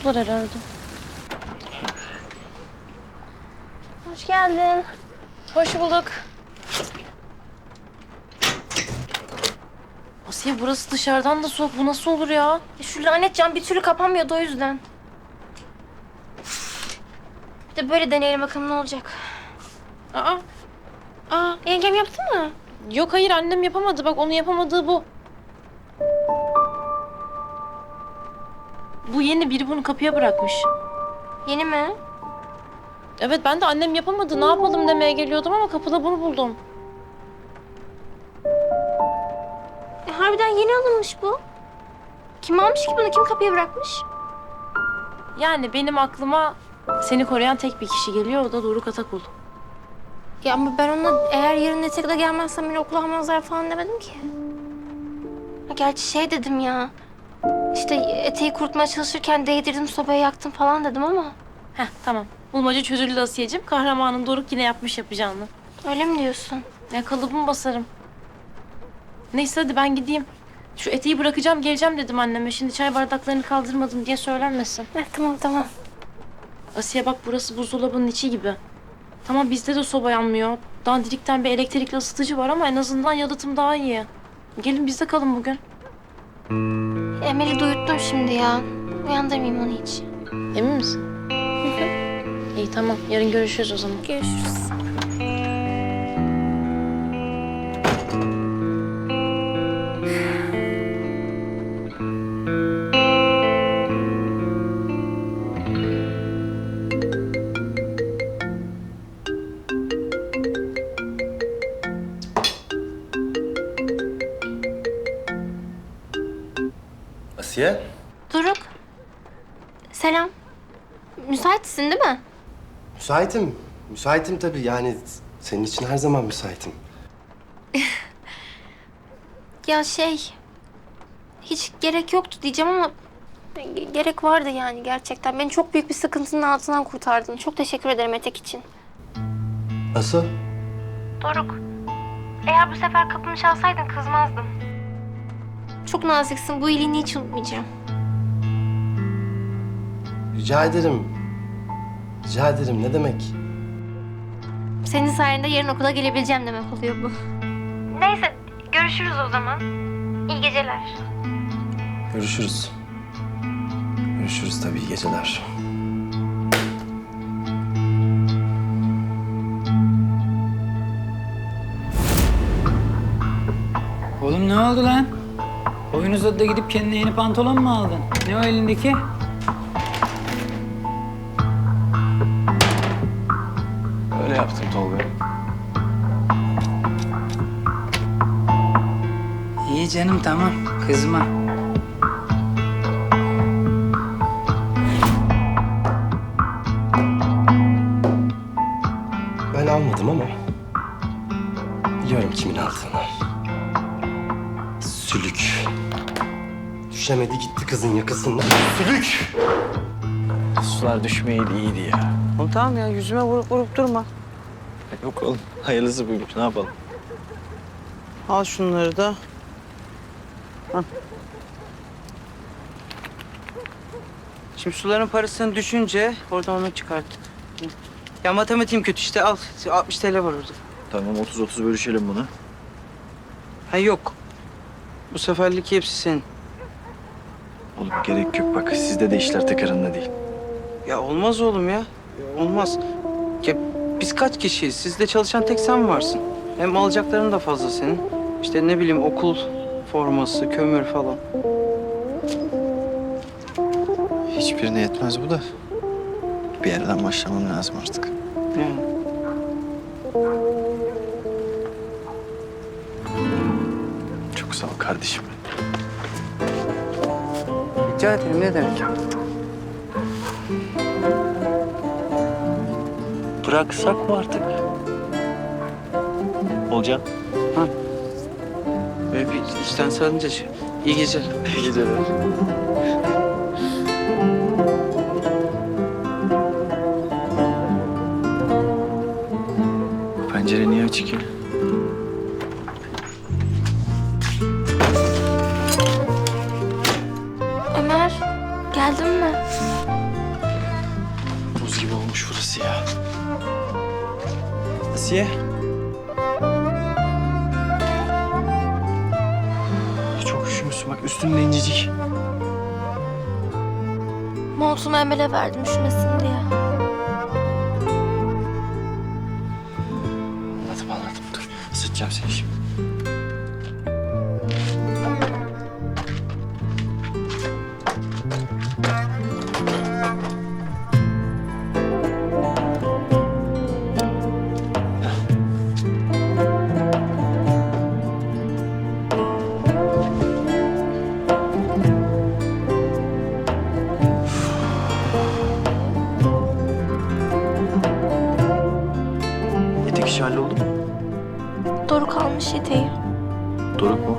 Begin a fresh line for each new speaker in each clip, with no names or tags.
çıkmışlar herhalde.
Hoş geldin.
Hoş bulduk. Asiye burası dışarıdan da soğuk. Bu nasıl olur ya?
E, Şu lanet cam bir türlü kapanmıyordu o yüzden. Bir de böyle deneyelim bakalım ne olacak.
Aa. Aa.
Yengem yaptı mı?
Yok hayır annem yapamadı. Bak onun yapamadığı bu. Bu yeni biri bunu kapıya bırakmış.
Yeni mi?
Evet ben de annem yapamadı. Ne yapalım demeye geliyordum ama kapıda bunu buldum.
E, harbiden yeni alınmış bu. Kim almış ki bunu? Kim kapıya bırakmış?
Yani benim aklıma seni koruyan tek bir kişi geliyor. O da Doruk Atakul.
Ya ama ben ona eğer yarın etekle gelmezsem beni okula almazlar falan demedim ki. Ha, gerçi şey dedim ya. İşte eteği kurutmaya çalışırken değdirdim sobaya yaktım falan dedim ama.
Heh tamam. Bulmaca çözüldü Asiye'cim. Kahramanın Doruk yine yapmış yapacağını.
Öyle mi diyorsun?
Ya kalıbımı basarım. Neyse hadi ben gideyim. Şu eteği bırakacağım geleceğim dedim anneme. Şimdi çay bardaklarını kaldırmadım diye söylenmesin.
Heh, tamam tamam.
Asiye bak burası buzdolabının içi gibi. Tamam bizde de soba yanmıyor. Dandirikten bir elektrikli ısıtıcı var ama en azından yalıtım daha iyi. Gelin bizde kalın bugün.
Emel'i duyurttum şimdi ya. Uyandırmayayım onu hiç.
Emin misin? İyi tamam. Yarın görüşürüz o zaman.
Görüşürüz.
Asiye?
Doruk. Selam. Müsaitsin değil mi?
Müsaitim. Müsaitim tabii yani senin için her zaman müsaitim.
Ya şey... Hiç gerek yoktu diyeceğim ama... ge- Gerek vardı yani gerçekten. Beni çok büyük bir sıkıntının altından kurtardın. Çok teşekkür ederim Etek için.
Nasıl?
Doruk. Eğer bu sefer kapımı çalsaydın kızmazdım. Çok naziksin. Bu iyiliğini hiç unutmayacağım.
Rica ederim. Rica ederim ne demek?
Senin sayende yarın okula gelebileceğim demek oluyor bu. Neyse, görüşürüz o zaman. İyi geceler.
Görüşürüz. Görüşürüz tabii iyi geceler.
Oğlum ne oldu lan? Oyun uzadı da gidip kendine yeni pantolon mu aldın? Ne o elindeki?
Öyle yaptım Tolga.
İyi canım tamam kızma.
Ben almadım ama Düşemedi gitti kızın yakasından. Sülük!
Sular düşmeyeydi iyiydi ya.
Oğlum tamam ya yüzüme vurup vurup durma.
Yok oğlum hayırlısı buymuş ne yapalım.
Al şunları da. Al. Şimdi suların parasını düşünce oradan onu çıkart. Ya matematiğim kötü işte al. 60 TL var orada.
Tamam 30-30 bölüşelim bunu.
Ha yok. Bu seferlik hepsi senin.
Oğlum gerek yok bak sizde de işler tıkırında değil.
Ya olmaz oğlum ya. Olmaz. Ya biz kaç kişiyiz? Sizde çalışan tek sen varsın. Hem alacakların da fazla senin. İşte ne bileyim okul forması, kömür falan.
Hiçbirine yetmez bu da. Bir yerden başlamam lazım artık.
Yani.
Çok sağ ol kardeşim.
Rica ederim ne demek?
Bıraksak mı artık? Olcan.
Böyle bir içten sarınca şey. İyi geceler.
İyi geceler. Asiye. Çok üşümüşsün bak üstünde incecik.
Montumu Emel'e verdim üşümesin diye.
Anladım anladım dur. Isıtacağım seni şimdi. İşi halloldu mu?
Doruk almış yeteği.
Doruk mu?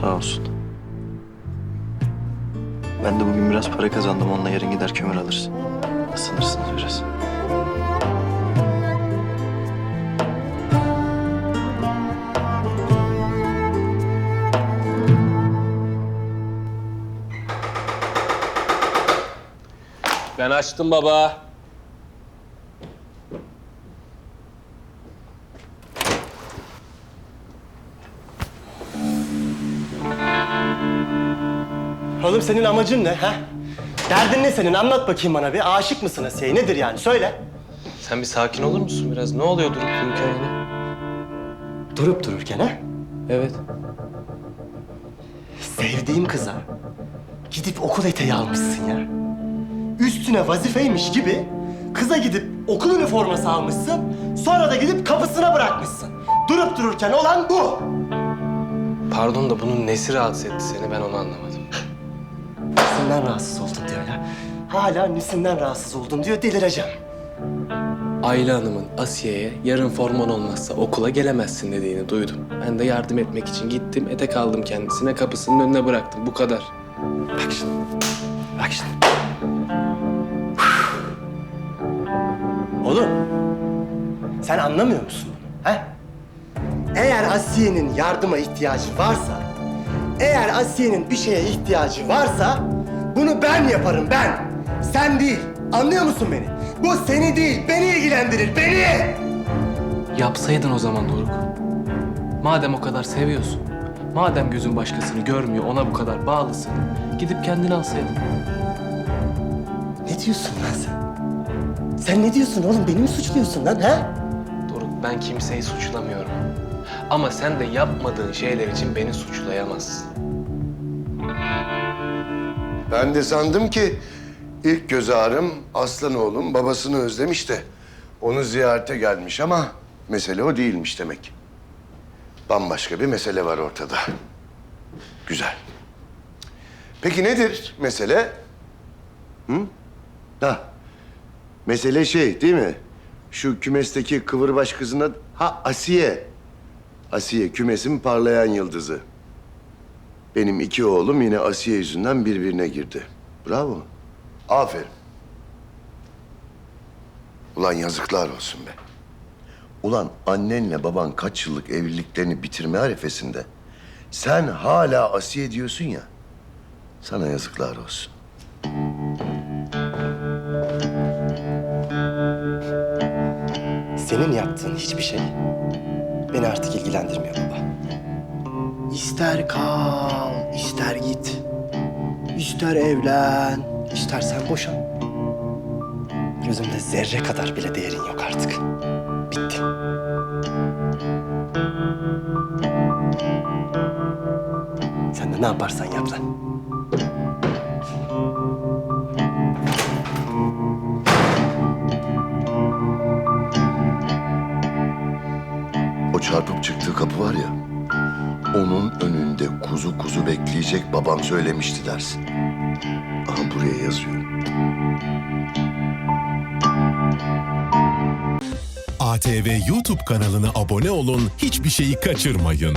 Sağ olsun. Ben de bugün biraz para kazandım. Onunla yarın gider kömür alırız. Isınırsınız biraz.
Ben açtım baba.
Oğlum senin amacın ne ha? Derdin ne senin? Anlat bakayım bana bir. Aşık mısın Asiye'ye? Nedir yani? Söyle.
Sen bir sakin olur musun biraz? Ne oluyor durup dururken yine?
Durup dururken ha?
Evet.
Sevdiğim kıza gidip okul eteği almışsın ya. Üstüne vazifeymiş gibi kıza gidip okul üniforması almışsın. Sonra da gidip kapısına bırakmışsın. Durup dururken olan bu.
Pardon da bunun nesi rahatsız etti seni ben onu anlamadım.
Nesinden rahatsız oldun diyor ya. Hala nesinden rahatsız oldun diyor delireceğim.
Ayla Hanım'ın Asiye'ye yarın forman olmazsa okula gelemezsin dediğini duydum. Ben de yardım etmek için gittim, etek aldım kendisine, kapısının önüne bıraktım. Bu kadar.
Bak şimdi. Bak şimdi. Oğlum. Sen anlamıyor musun bunu? He? Eğer Asiye'nin yardıma ihtiyacı varsa, eğer Asiye'nin bir şeye ihtiyacı varsa bunu ben yaparım ben. Sen değil. Anlıyor musun beni? Bu seni değil, beni ilgilendirir, beni!
Yapsaydın o zaman Doruk. Madem o kadar seviyorsun, madem gözün başkasını görmüyor, ona bu kadar bağlısın, gidip kendini alsaydın.
Ne diyorsun lan sen? Sen ne diyorsun oğlum? Beni mi suçluyorsun lan ha?
Doruk ben kimseyi suçlamıyorum. Ama sen de yapmadığın şeyler için beni suçlayamazsın.
Ben de sandım ki ilk göz ağrım aslan oğlum babasını özlemiş de onu ziyarete gelmiş ama mesele o değilmiş demek. Bambaşka bir mesele var ortada. Güzel. Peki nedir mesele? Hı? Ha. Mesele şey değil mi? Şu kümesteki kıvırbaş kızın adı... Ha Asiye. Asiye kümesin parlayan yıldızı. Benim iki oğlum yine Asiye yüzünden birbirine girdi. Bravo. Aferin. Ulan yazıklar olsun be. Ulan annenle baban kaç yıllık evliliklerini bitirme arifesinde. Sen hala Asiye diyorsun ya. Sana yazıklar olsun.
Senin yaptığın hiçbir şey beni artık ilgilendirmiyor baba. İster kal, ister git. İster evlen, istersen boşan. Gözümde zerre kadar bile değerin yok artık. Bitti. Sen de ne yaparsan yap lan.
O çarpıp çıktığı kapı var ya. Onun önünde kuzu kuzu bekleyecek babam söylemişti dersin. Aha buraya yazıyorum.
ATV YouTube kanalına abone olun, hiçbir şeyi kaçırmayın.